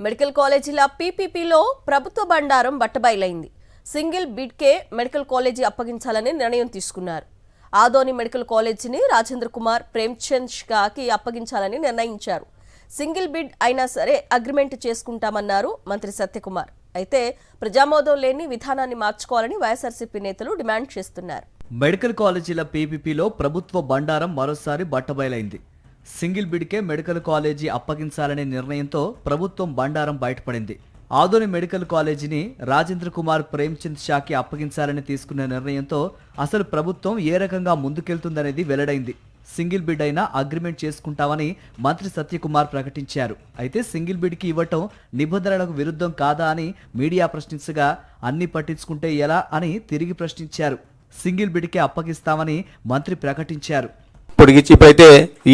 Medical కాలేజీల పీపీపీలో ప్రభుత్వ బండారం బట్టబయలైంది. సింగిల్ బిడ్కే మెడికల్ కాలేజీ అప్పగించాలని నిర్ణయం తీసుకున్నారు. ఆదోని మెడికల్ కాలేజీని రాజేంద్ర కుమార్ ప్రేమ్చంద్ షాకి అప్పగించాలని నిర్ణయించారు. సింగిల్ బిడ్ అయినా సరే అగ్రిమెంట్ చేసుకుంటామన్నారు మంత్రి సత్యకుమార్. అయితే ప్రజామోదం లేని విధానాన్ని మార్చుకోవాలని వైఎస్ఆర్సీపీ నేతలు డిమాండ్ చేస్తున్నారు. మెడికల్ కాలేజీల పీపీపీలో ప్రభుత్వ బండారం మరోసారి బట్టబయలైంది. సింగిల్ బిడ్కే మెడికల్ కాలేజీ అప్పగించాలనే నిర్ణయంతో ప్రభుత్వం బండారం బయటపడింది. ఆదోని మెడికల్ కాలేజీని రాజేంద్ర కుమార్ ప్రేమ్చంద్ షాకి అప్పగించాలని తీసుకున్న నిర్ణయంతో అసలు ప్రభుత్వం ఏ రకంగా ముందుకెళ్తుందనేది వెల్లడైంది. సింగిల్ బిడ్ అయినా అగ్రిమెంట్ చేసుకుంటామని మంత్రి సత్యకుమార్ ప్రకటించారు. అయితే సింగిల్ బిడ్కి ఇవ్వటం నిబంధనలకు విరుద్ధం కాదా అని మీడియా ప్రశ్నించగా అన్ని పట్టించుకుంటే ఎలా? అని తిరిగి ప్రశ్నించారు. సింగిల్ బిడ్కే అప్పగిస్తామని మంత్రి ప్రకటించారు. పొడిగించి ఇప్పుడైతే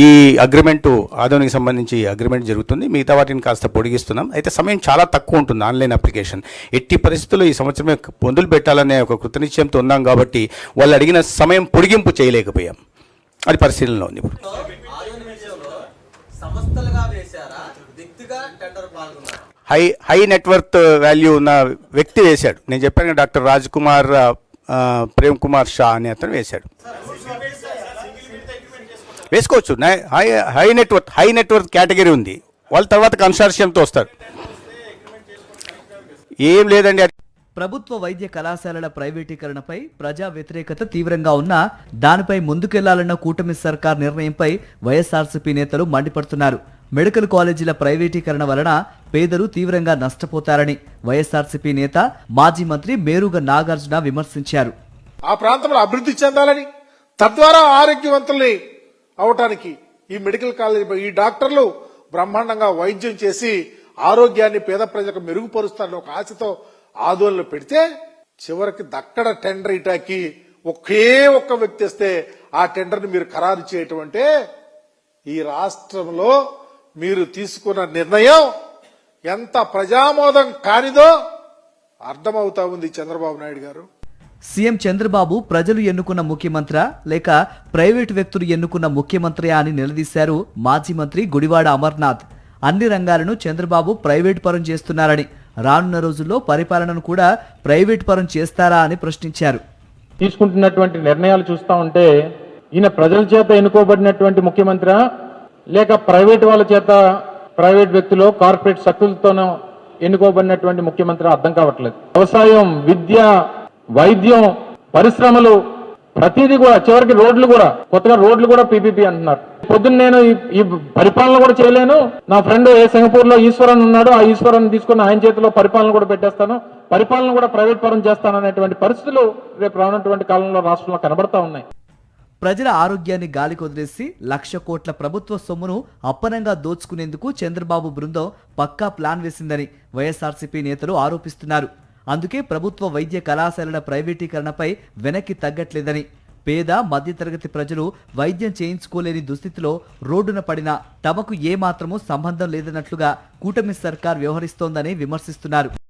ఈ అగ్రిమెంటు ఆదోనికి సంబంధించి అగ్రిమెంట్ జరుగుతుంది. మిగతా వాటిని కాస్త పొడిగిస్తున్నాం. అయితే సమయం చాలా తక్కువ ఉంటుంది ఆన్లైన్ అప్లికేషన్. ఎట్టి పరిస్థితుల్లో ఈ సంవత్సరమే పొందులు పెట్టాలనే ఒక కృతనిశ్చయంతో ఉన్నాం కాబట్టి వాళ్ళు అడిగిన సమయం పొడిగింపు చేయలేకపోయాం. అది పరిశీలనలో ఉంది ఇప్పుడు. హై హై నెట్వర్త్ వాల్యూ ఉన్న వ్యక్తి వేశాడు. నేను చెప్పాను డాక్టర్ రాజ్ కుమార్ ప్రేమ్ కుమార్ షా అనే అతను వేశాడు. వేసుకోవచ్చు. High high net worth high net worth category ఉంది. వాళ్ళ తర్వాత కన్సార్షియంతో వస్తారు. ఏం లేదండి. ప్రభుత్వ వైద్య కళాశాలల ప్రైవేటీకరణపై ప్రజా వ్యతిరేకత తీవ్రంగా ఉన్నా దానిపై ముందుకెళ్ళాలన్న కూటమి సర్కార్ నిర్ణయంపై వైఎస్ఆర్సీపీ నేతలు మండిపడుతున్నారు. మెడికల్ కాలేజీల ప్రైవేటీకరణ వలన పేదలు తీవ్రంగా నష్టపోతారని వైఎస్ఆర్సీపీ నేత మాజీ మంత్రి మేరుగ నాగార్జున విమర్శించారు. ఆ ప్రాంతంలో అభివృద్ధి చెందాలని తద్వారా ఆరోగ్యవంతుల్ని అవటానికి ఈ మెడికల్ కాలేజ్ ఈ డాక్టర్లు బ్రహ్మాండంగా వైద్యం చేసి ఆరోగ్యాన్ని పేద ప్రజలకు మెరుగుపరుస్తారని ఒక ఆశతో ఆందోళన పెడితే చివరికి దక్కడ టెండర్ ఇటాకి ఒకే ఒక్క వ్యక్తి వస్తే ఆ టెండర్ని మీరు ఖరారు చేయటం అంటే ఈ రాష్ట్రంలో మీరు తీసుకున్న నిర్ణయం ఎంత ప్రజామోదం కానిదో అర్థమవుతా ఉంది చంద్రబాబు నాయుడు గారు. సీఎం చంద్రబాబు ప్రజలు ఎన్నుకున్న ముఖ్యమంత్రి లేక ప్రైవేటు వ్యక్తులు ఎన్నుకున్న ముఖ్యమంత్రి అని నిలదీశారు మాజీ మంత్రి గుడివాడ అమర్నాథ్. అన్ని రంగాలను చంద్రబాబు ప్రైవేట్ పరం చేస్తున్నారని రానున్న రోజుల్లో పరిపాలనను కూడా ప్రైవేట్ పరం చేస్తారా అని ప్రశ్నించారు. తీసుకుంటున్నటువంటి నిర్ణయాలు చూస్తా ఉంటే ఈయన ప్రజల చేత ఎన్నుకోబడినటువంటి ముఖ్యమంత్రి లేక ప్రైవేట్ వాళ్ళ చేత ప్రైవేట్ వ్యక్తులు కార్పొరేట్ శక్తులతోనో ఎన్నుకోబడినటువంటి ముఖ్యమంత్రి అర్థం కావట్లేదు. వ్యవసాయం విద్య వైద్యం పరిశ్రమలు ప్రతిదీ కూడా చివరికి రోడ్లు కూడా కొత్తగా రోడ్లు కూడా పీపీపీ అంటున్నారు. పొద్దున్న నేను ఈ- పరిపాలన కూడా చేయలేను. నా ఫ్రెండ్ ఏ సింగపూర్లో ఈశ్వరన్ ఉన్నాడు ఆ ఈశ్వరన్ తీసుకుని ఆయన చేతిలో పరిపాలన కూడా పెట్టేస్తాను. పరిపాలన కూడా ప్రైవేట్ పరం చేస్తాను అనేటువంటి పరిస్థితులు రేపు రానటువంటి కాలంలో రాష్ట్రంలో కనబడతా ఉన్నాయి. ప్రజల ఆరోగ్యాన్ని గాలికి వదిలేసి లక్ష కోట్ల ప్రభుత్వ సొమ్మును అప్పనంగా దోచుకునేందుకు చంద్రబాబు బృందం పక్కా ప్లాన్ వేసిందని వైఎస్ఆర్సీపీ నేతలు ఆరోపిస్తున్నారు. అందుకే ప్రభుత్వ వైద్య కళాశాలల ప్రైవేటీకరణపై వెనక్కి తగ్గట్లేదని. పేద మధ్యతరగతి ప్రజలు వైద్యం చేయించుకోలేని దుస్థితిలో రోడ్డున పడినా తమకు ఏమాత్రమూ సంబంధం లేదన్నట్లుగా కూటమి సర్కార్ వ్యవహరిస్తోందని విమర్శిస్తున్నారు.